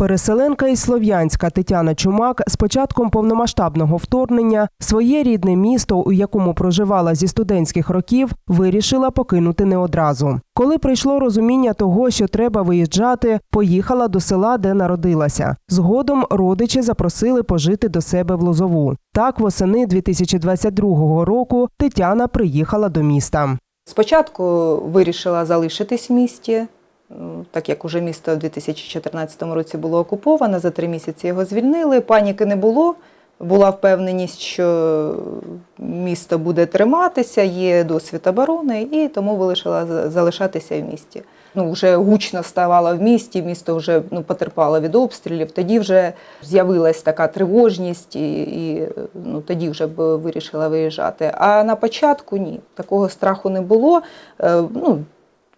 Переселенка із Слов'янська Тетяна Чумак з початком повномасштабного вторгнення своє рідне місто, у якому проживала зі студентських років, вирішила покинути не одразу. Коли прийшло розуміння того, що треба виїжджати, поїхала до села, де народилася. Згодом родичі запросили пожити до себе в Лозову. Так, восени 2022 року Тетяна приїхала до міста. Спочатку вирішила залишитись в місті, так як уже місто в 2014 році було окуповане, за три місяці його звільнили. Паніки не було. Була впевненість, що місто буде триматися, є досвід оборони, і тому вирішила залишатися в місті. Ну, вже гучно ставало в місті, місто вже ну, потерпало від обстрілів. Тоді вже з'явилась така тривожність, і, і ну, тоді вже б вирішила виїжджати. А на початку ні, такого страху не було. Е, Ну,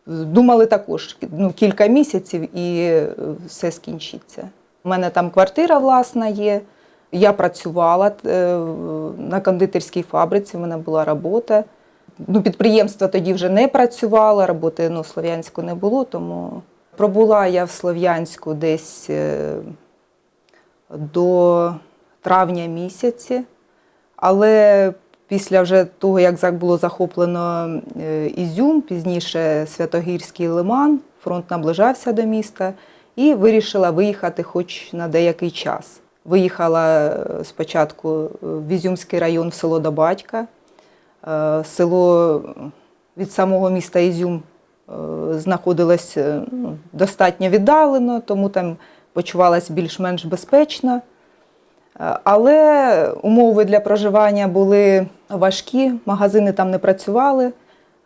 думали також ну, кілька місяців і е, все скінчиться. У мене там квартира власна є. Я працювала е, на кондитерській фабриці, в мене була робота. Ну, підприємство тоді вже не працювало, роботи ну, в Слов'янську не було, тому пробула я в Слов'янську десь е, до травня місяці. Але після вже того, як зак- було захоплено е, Ізюм, пізніше Святогірський лиман, фронт наближався до міста і вирішила виїхати хоч на деякий час. Виїхала е, спочатку в Ізюмський район в село Добатька. Е, Село від самого міста Ізюм е, знаходилось е, ну, достатньо віддалено, тому там почувалась більш-менш безпечно. Е, Але умови для проживання були важкі, магазини там не працювали,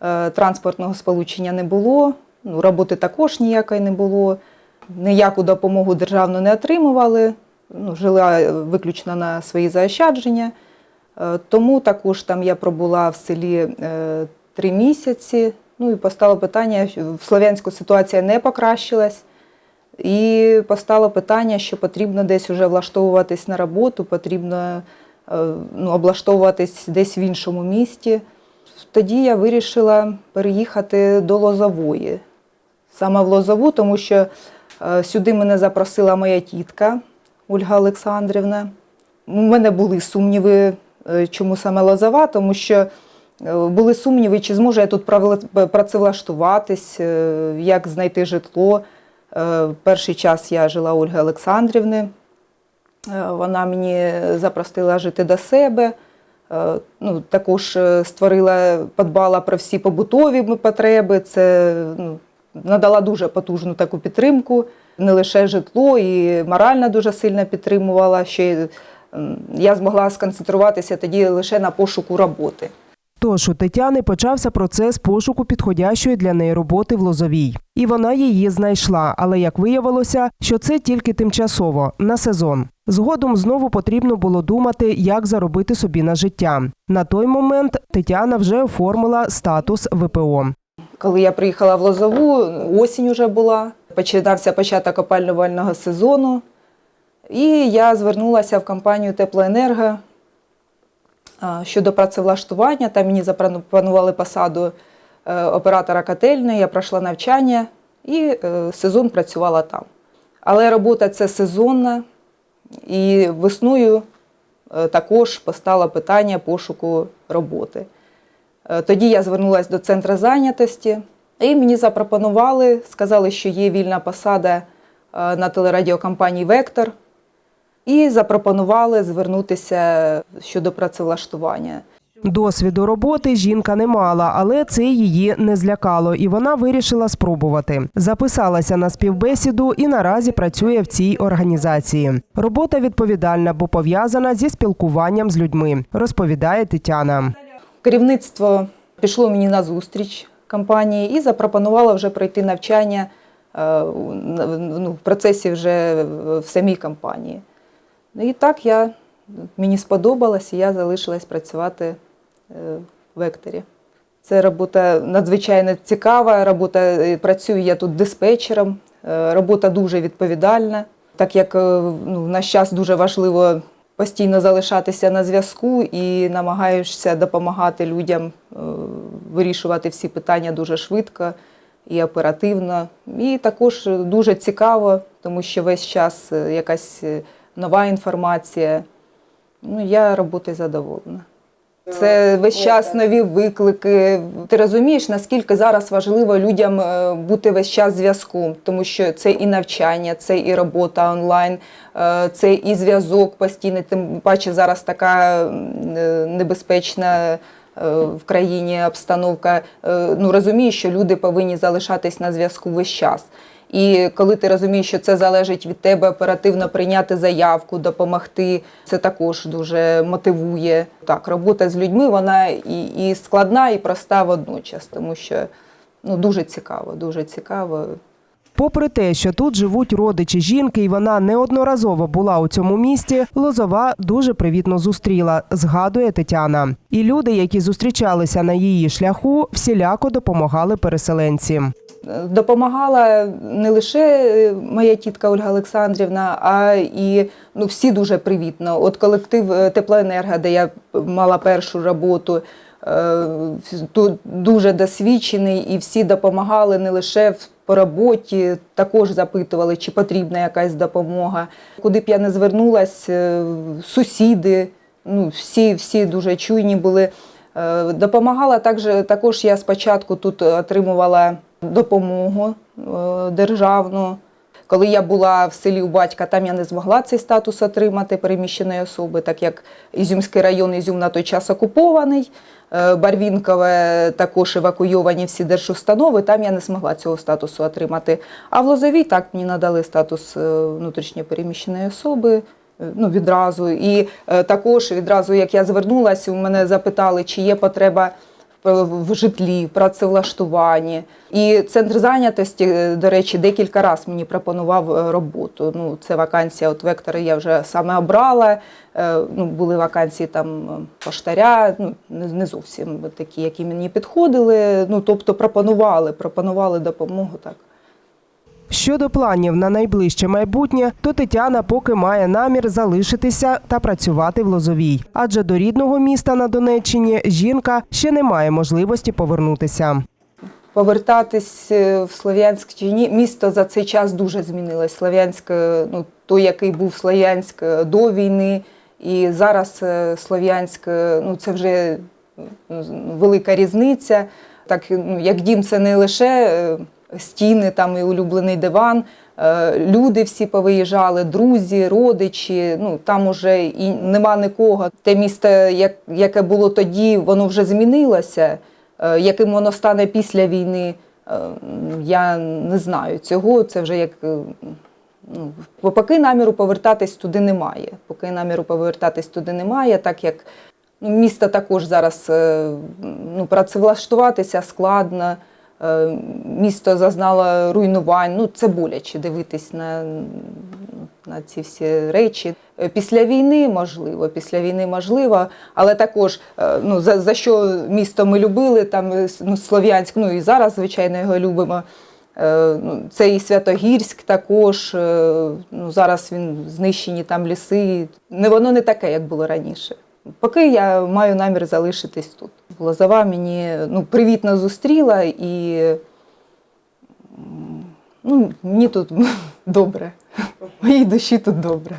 е, транспортного сполучення не було, ну, роботи також ніякої не було, ніяку допомогу державну не отримували, ну, жила виключно на свої заощадження. Е, Тому також там я пробула в селі три місяці. Ну і постало питання, в Слов'янську ситуація не покращилась. І постало питання, що потрібно десь вже влаштовуватись на роботу, потрібно е, ну, облаштовуватись десь в іншому місті. Тоді я вирішила переїхати до Лозової. Саме в Лозову, тому що е, сюди мене запросила моя тітка Ольга Олександрівна. У мене були сумніви, е, чому саме Лозова, тому що були сумніви, чи зможу я тут працевлаштуватись, як знайти житло. Е, Перший час я жила у Ольги Олександрівни. Е, Вона мені запросила жити до себе. Е, Ну, також створила, подбала про всі побутові потреби. Це ну, надала дуже потужну таку підтримку, не лише житло, і морально дуже сильно підтримувала. Ще я змогла сконцентруватися тоді лише на пошуку роботи. Тож у Тетяни почався процес пошуку підходящої для неї роботи в Лозовій. І вона її знайшла, але як виявилося, що це тільки тимчасово, на сезон. Згодом знову потрібно було думати, як заробити собі на життя. На той момент Тетяна вже оформила статус ВПО. Коли я приїхала в Лозову, осінь вже була, починався початок опалювального сезону. І я звернулася в компанію Теплоенерго щодо працевлаштування. Там мені запропонували посаду е, оператора котельної, я пройшла навчання і е, сезон працювала там. Але робота це сезонна, і весною е, також постало питання пошуку роботи. Тоді я звернулася до центру зайнятості, і мені запропонували, сказали, що є вільна посада на телерадіокомпанії Вектор, і запропонували звернутися щодо працевлаштування. Досвіду роботи жінка не мала, але це її не злякало, і вона вирішила спробувати. Записалася на співбесіду і наразі працює в цій організації. Робота відповідальна, бо пов'язана зі спілкуванням з людьми, розповідає Тетяна. Керівництво пішло мені на зустріч компанії і запропонувало вже пройти навчання е, ну, в процесі вже в самій компанії. Ну і так я, мені сподобалось, і я залишилась працювати е, в векторі. Це робота надзвичайно цікава. Робота е, працюю я тут диспетчером. е, Робота дуже відповідальна, так як ну, в час дуже важливо постійно залишатися на зв'язку і намагаєшся допомагати людям вирішувати всі питання дуже швидко і оперативно. І також дуже цікаво, тому що весь час якась нова інформація. Ну, я роботою задоволена. Це весь час нові виклики. Ти розумієш, наскільки зараз важливо людям е, бути весь час зв'язком, тому що це і навчання, це і робота онлайн, е, це і зв'язок постійний. Тим паче зараз така е, небезпечна в країні обстановка. Ну розумієш, що люди повинні залишатись на зв'язку весь час. І коли ти розумієш, що це залежить від тебе оперативно прийняти заявку, допомогти, це також дуже мотивує. Так, робота з людьми вона і, і складна, і проста водночас, тому що ну, дуже цікаво, дуже цікаво. Попри те, що тут живуть родичі жінки, і вона неодноразово була у цьому місті, Лозова дуже привітно зустріла, згадує Тетяна. І люди, які зустрічалися на її шляху, всіляко допомагали переселенці. Допомагала не лише е, моя тітка Ольга Олександрівна, а і ну, всі дуже привітно. От колектив е, Теплоенерго, де я мала першу роботу, е, тут дуже досвідчений, і всі допомагали не лише по роботі, також запитували, чи потрібна якась допомога. Куди б я не звернулась, е, сусіди, ну, всі, всі дуже чуйні були. Допомагала також, також я спочатку тут отримувала допомогу е, державну. Коли я була в селі у батька, там я не змогла цей статус отримати переміщеної особи, так як Ізюмський район, Ізюм на той час окупований. Е, Барвінкове також евакуйовані всі держустанови, там я не змогла цього статусу отримати. А в Лозовій так мені надали статус е, внутрішньопереміщеної особи е, ну, відразу. І також відразу, як я звернулася, у мене запитали, чи є потреба в- в житлі, в працевлаштуванні. І центр зайнятості, е, до речі, декілька разів мені пропонував е, роботу. Ну, це вакансія от вектора я вже саме обрала. Е, Ну, були вакансії там е, поштаря, ну, не зовсім такі, які мені підходили. Ну, тобто пропонували, пропонували допомогу так. Щодо планів на найближче майбутнє, то Тетяна поки має намір залишитися та працювати в Лозовій, адже до рідного міста на Донеччині жінка ще не має можливості повернутися. Повертатись е, в Слов'янськ чи ні, місто за цей час дуже змінилось. Слов'янськ, е, ну той, який був Слов'янськ е, до війни, і зараз Слов'янськ, ну це вже велика різниця. Так ну, як дім, це не лише стіни, там і улюблений диван. е, Люди всі повиїжджали, друзі, родичі. Ну там уже і нема нікого. Те місто, яке було тоді, воно вже змінилося. Е, Яким воно стане після війни, е, я не знаю цього. Це вже як ну, поки наміру повертатись туди немає. Поки наміру повертатись туди немає, так як ну, місто також зараз ну, працевлаштуватися складно. Е, Місто зазнало руйнувань. Ну, це боляче дивитись на, на ці всі речі. Е, Після війни можливо, після війни можливо, але також е, ну, за, за що місто ми любили, там ну, Слов'янськ, ну і зараз, звичайно, його любимо. Ну, Це і Святогірськ також. Ну, зараз він знищені там ліси. Не воно не таке, як було раніше. Поки я маю намір залишитись тут. Лозова мені ну, привітно зустріла і ну, мені тут добре. Моїй душі тут добре.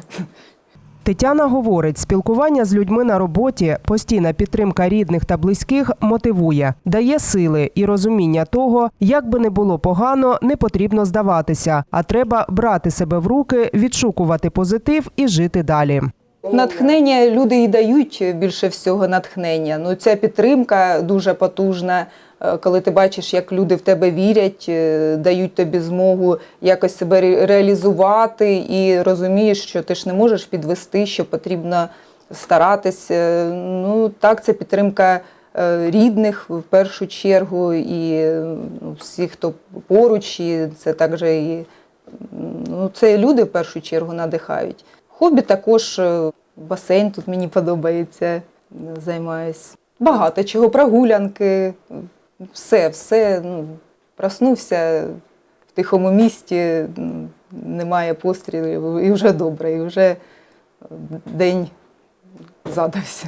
Тетяна говорить, спілкування з людьми на роботі, постійна підтримка рідних та близьких мотивує, дає сили і розуміння того, як би не було погано, не потрібно здаватися, а треба брати себе в руки, відшукувати позитив і жити далі. Натхнення люди і дають більше всього натхнення. Ну, ця підтримка дуже потужна. Е, Коли ти бачиш, як люди в тебе вірять, е, дають тобі змогу якось себе реалізувати, і розумієш, що ти ж не можеш підвести, що потрібно старатися. Ну так, це підтримка е, рідних в першу чергу, і е, ну, всіх, хто поруч, і це також і ну, це люди в першу чергу надихають. Хобі також е, басейн тут мені подобається, займаюсь. Багато чого, прогулянки, все, все. Ну, проснувся в тихому місті, немає пострілів, і вже добре, і вже день задався.